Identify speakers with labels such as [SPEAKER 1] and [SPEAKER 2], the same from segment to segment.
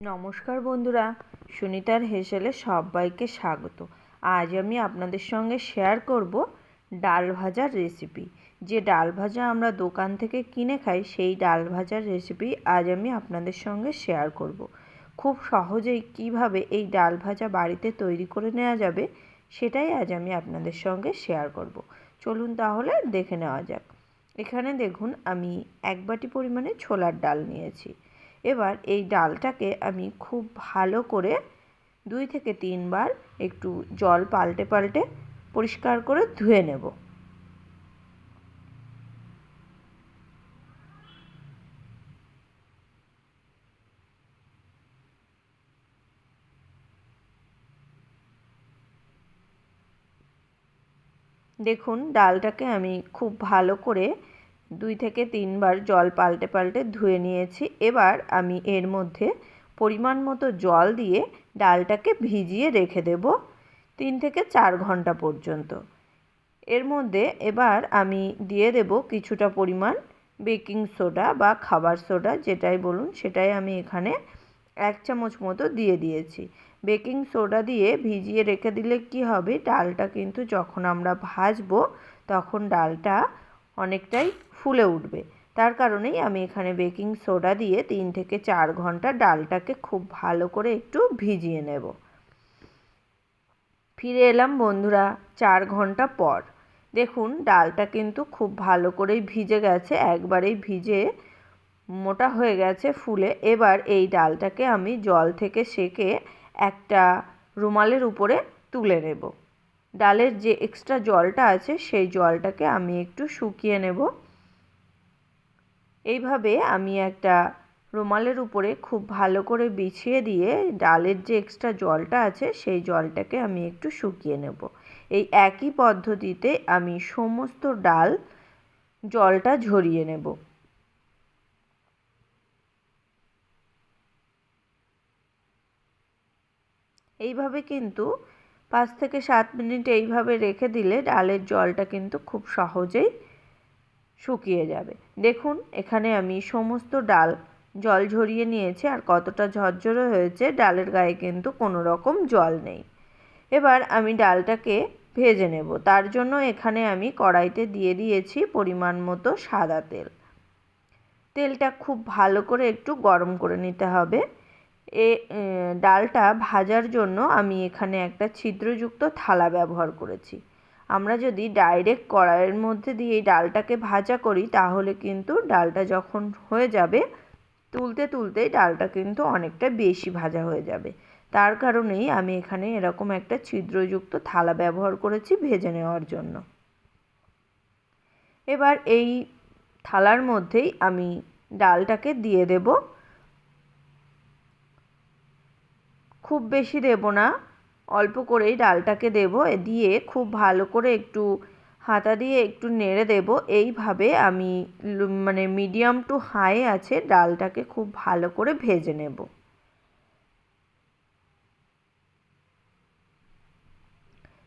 [SPEAKER 1] নমস্কার বন্ধুরা, সুনিতার হেসেলে সবাইকে স্বাগত। আজ আমি আপনাদের সঙ্গে শেয়ার করব ডাল ভাজার রেসিপি যে ডাল ভাজা আমরা দোকান থেকে কিনে খাই, সেই ডাল ভাজার রেসিপি আজ আমি আপনাদের সঙ্গে শেয়ার করব। খুব সহজেই কীভাবে এই ডাল ভাজা বাড়িতে তৈরি করে নেওয়া যাবে, সেটাই আজ আমি আপনাদের সঙ্গে শেয়ার করব। চলুন তাহলে দেখে নেওয়া যাক। এখানে দেখুন, আমি এক বাটি পরিমাণে ছোলার ডাল নিয়েছি। এবার এই ডালটাকে আমি খুব ভালো করে দুই থেকে তিনবার একটু জল পাল্টে পাল্টে পরিষ্কার করে ধুয়ে নেব। দেখুন, ডালটাকে আমি খুব ভালো করে দুই থেকে তিনবার জল পাল্টে পাল্টে ধুয়ে নিয়েছি। এবার আমি এর মধ্যে পরিমাণ মতো জল দিয়ে ডালটাকে ভিজিয়ে রেখে দেব তিন থেকে চার ঘণ্টা পর্যন্ত। এর মধ্যে এবার আমি দিয়ে দেব কিছুটা পরিমাণ বেকিং সোডা বা খাবার সোডা, যেটাই বলুন সেটাই আমি এখানে এক চামচ মতো দিয়ে দিয়েছি। বেকিং সোডা দিয়ে ভিজিয়ে রেখে দিলে কি হবে? ডালটা কিন্তু যখন আমরা ভাজবো তখন ডালটা অনেকটাই ফুলে উঠবে। তার কারণেই আমি এখানে বেকিং সোডা দিয়ে তিন থেকে চার ঘণ্টা ডালটাকে খুব ভালো করে একটু ভিজিয়ে নেব। ফিরে এলাম বন্ধুরা চার ঘণ্টা পর। দেখুন, ডালটা কিন্তু খুব ভালো করেই ভিজে গেছে, একবারেই ভিজে মোটা হয়ে গেছে ফুলে। এবার এই ডালটাকে আমি জল থেকে সেকে একটা রুমালের উপরে তুলে নেব। ডালের যে এক্সট্রা জলটা আছে, সেই জলটাকে আমি একটু শুকিয়ে নেব। এইভাবে আমি একটা রুমালের উপরে খুব ভালো করে বিছিয়ে দিয়ে ডালের যে এক্সট্রা জলটা আছে, সেই জলটাকে আমি একটু শুকিয়ে নেব। এই একই পদ্ধতিতে আমি সমস্ত ডাল জলটা ঝরিয়ে নেব। এইভাবে কিন্তু পাঁচ থেকে সাত মিনিট এইভাবে রেখে দিলে ডালের জলটা কিন্তু খুব সহজেই শুকিয়ে যাবে। দেখুন, এখানে আমি সমস্ত ডাল জল ঝরিয়ে নিয়েছি আর কতটা ঝরঝরে হয়েছে, ডালের গায়ে কিন্তু কোনো রকম জল নেই। এবার আমি ডালটাকে ভেজে নেব। তার জন্য এখানে আমি কড়াইতে দিয়ে দিয়েছি পরিমাণ মতো সাদা তেল। তেলটা খুব ভালো করে একটু গরম করে নিতে হবে। এ ডালটা ভাজার জন্য আমি এখানে একটা ছিদ্রযুক্ত থালা ব্যবহার করেছি। আমরা যদি ডাইরেক্ট কড়াইয়ের মধ্যে দিয়ে এই ডালটাকে ভাজা করি, তাহলে কিন্তু ডালটা যখন হয়ে যাবে, তুলতে তুলতেই ডালটা কিন্তু অনেকটা বেশি ভাজা হয়ে যাবে। তার কারণেই আমি এখানে এরকম একটা ছিদ্রযুক্ত থালা ব্যবহার করেছি ভেজে নেওয়ার জন্য। এবার এই থালার মধ্যেই আমি ডালটাকে দিয়ে দেব। খুব বেশি দেব না। অল্প করেই ডালটাকে দেব, দিয়ে খুব ভালো করে একটু হাতা দিয়ে একটু নেড়ে দেব। এইভাবে আমি মানে মিডিয়াম টু হাই আছে ডালটাকে খুব ভালো করে ভেজে নেব।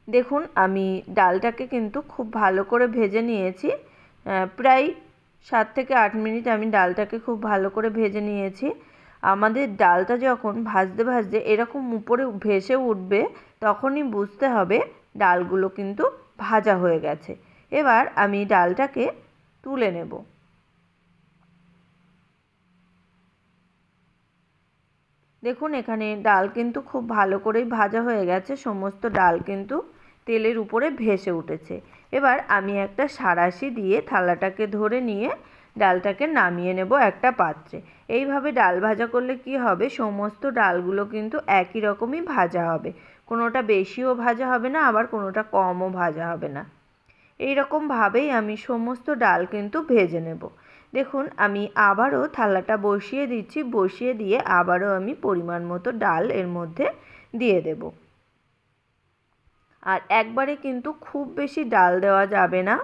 [SPEAKER 1] দেখুন, আমি ডালটাকে কিন্তু খুব ভালো করে ভেজে নিয়েছি। প্রায় সাত থেকে আট মিনিট আমি ডালটাকে খুব ভালো করে ভেজে নিয়েছি। আমাদের ডালটা যখন ভাজতে ভাজতে এরকম উপরে ভেসে উঠবে, তখনই বুঝতে হবে ডালগুলো কিন্তু ভাজা হয়ে গেছে। এবার আমি ডালটাকে তুলে নেব। দেখুন, এখানে ডাল কিন্তু খুব ভালো করেই ভাজা হয়ে গেছে, সমস্ত ডাল কিন্তু তেলের উপরে ভেসে উঠেছে। এবার আমি একটা সাঁড়াশি দিয়ে থালাটাকে ধরে নিয়ে ডালটাকে নামিয়ে নেব একটা পাত্রে। এইভাবে ডাল ভাজা করলে কি হবে? সমস্ত ডালগুলো কিন্তু একই রকমই ভাজা হবে। কোনোটা বেশিও ভাজা হবে না, আবার কোনোটা কমও ভাজা হবে না। এই রকমভাবেই আমি সমস্ত ডাল কিন্তু ভেজে নেব। দেখুন, আমি আবারও থালাটা বসিয়ে দিচ্ছি। বসিয়ে দিয়ে আবারও আমি পরিমাণ মতো ডাল এর মধ্যে দিয়ে দেব। আর একবারে কিন্তু খুব বেশি ডাল দেওয়া যাবে না।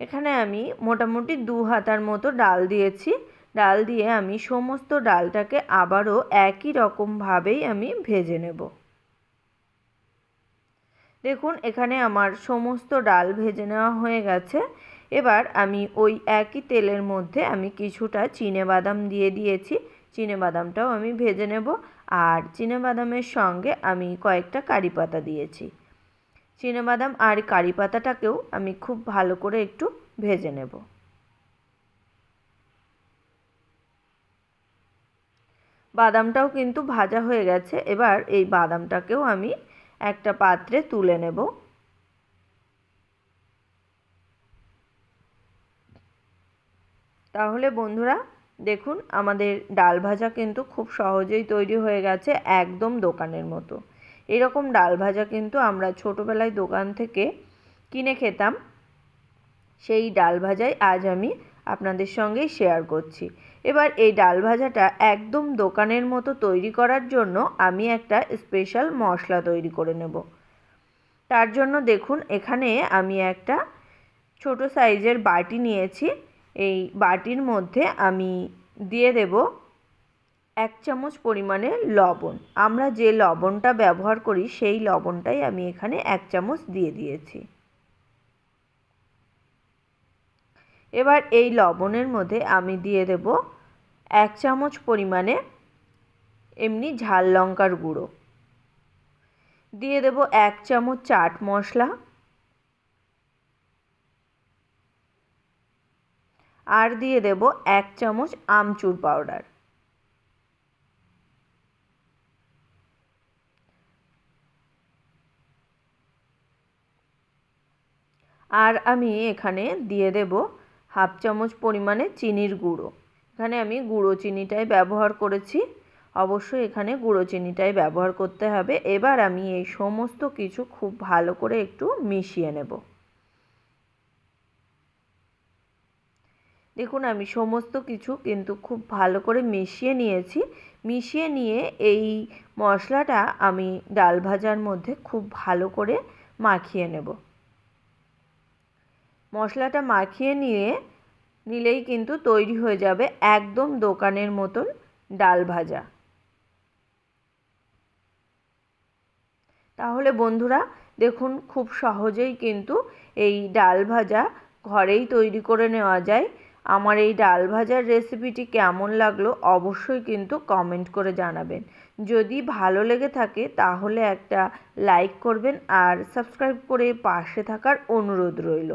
[SPEAKER 1] এখানে আমি মোটামুটি দু হাতার মতো ডাল দিয়েছি। ডাল দিয়ে আমি সমস্ত ডালটাকে আবারও একই রকমভাবেই আমি ভেজে নেব। দেখুন, এখানে আমার সমস্ত ডাল ভেজে নেওয়া হয়ে গেছে। এবার আমি ওই একই তেলের মধ্যে আমি কিছুটা বাদাম দিয়ে দিয়েছি। বাদামটাও আমি ভেজে নেব। আর বাদামের সঙ্গে আমি কয়েকটা কারি পাতা দিয়েছি। বাদাম আর কারি পাতাটাকেও আমি খুব ভালো করে একটু ভেজে নেব। বাদামটাও কিন্তু ভাজা হয়ে গেছে, এবার এই বাদামটাকেও আমি একটা পাত্রে তুলে নেব। তাহলে বন্ধুরা, দেখুন আমাদের ডাল ভাজা কিন্তু খুব সহজেই তৈরি হয়ে গেছে একদম দোকানের মতো। এরকম ডাল ভাজা কিন্তু আমরা ছোটোবেলায় দোকান থেকে কিনে খেতাম। সেই ডাল ভাজাই আজ আমি আপনাদের সঙ্গেই শেয়ার করছি। এবার এই ডাল ভাজাটা একদম দোকানের মতো তৈরি করার জন্য আমি একটা স্পেশাল মশলা তৈরি করে নেব। তার জন্য দেখুন, এখানে আমি একটা ছোট সাইজের বাটি নিয়েছি। এই বাটির মধ্যে আমি দিয়ে দেব এক চামচ পরিমাণে লবণ। আমরা যে লবণটা ব্যবহার করি, সেই লবণটাই আমি এখানে এক চামচ দিয়ে দিয়েছি। এবার এই লবণের মধ্যে আমি দিয়ে দেব এক চামচ পরিমাণে এমনি ঝাল লঙ্কার গুঁড়ো। দিয়ে দেব এক চামচ চাট মশলা। আর দিয়ে দেব এক চামচ আমচুর পাউডার। আর আমি এখানে দিয়ে দেব হাফ চামচ পরিমাণে চিনির গুঁড়ো। এখানে আমি গুঁড়ো চিনিটাই ব্যবহার করেছি। অবশ্যই এখানে গুঁড়ো চিনিটাই ব্যবহার করতে হবে। এবার আমি এই সমস্ত কিছু খুব ভালো করে একটু মিশিয়ে নেব। দেখুন, আমি সমস্ত কিছু কিন্তু খুব ভালো করে মিশিয়ে নিয়েছি। মিশিয়ে নিয়ে এই মশলাটা আমি ডাল ভাজার মধ্যে খুব ভালো করে মাখিয়ে নেব। মশলাটা মাখিয়ে নিয়ে নিলেই কিন্তু তৈরি হয়ে যাবে একদম দোকানের মতন ডাল ভাজা। তাহলে বন্ধুরা, দেখুন খুব সহজেই কিন্তু এই ডাল ভাজা ঘরেই তৈরি করে নেওয়া যায়। আমার এই ডাল ভাজার রেসিপিটি কেমন লাগল অবশ্যই কিন্তু কমেন্ট করে জানাবেন। যদি ভালো লেগে থাকে তাহলে একটা লাইক করবেন আর সাবস্ক্রাইব করে পাশে থাকার অনুরোধ রইল।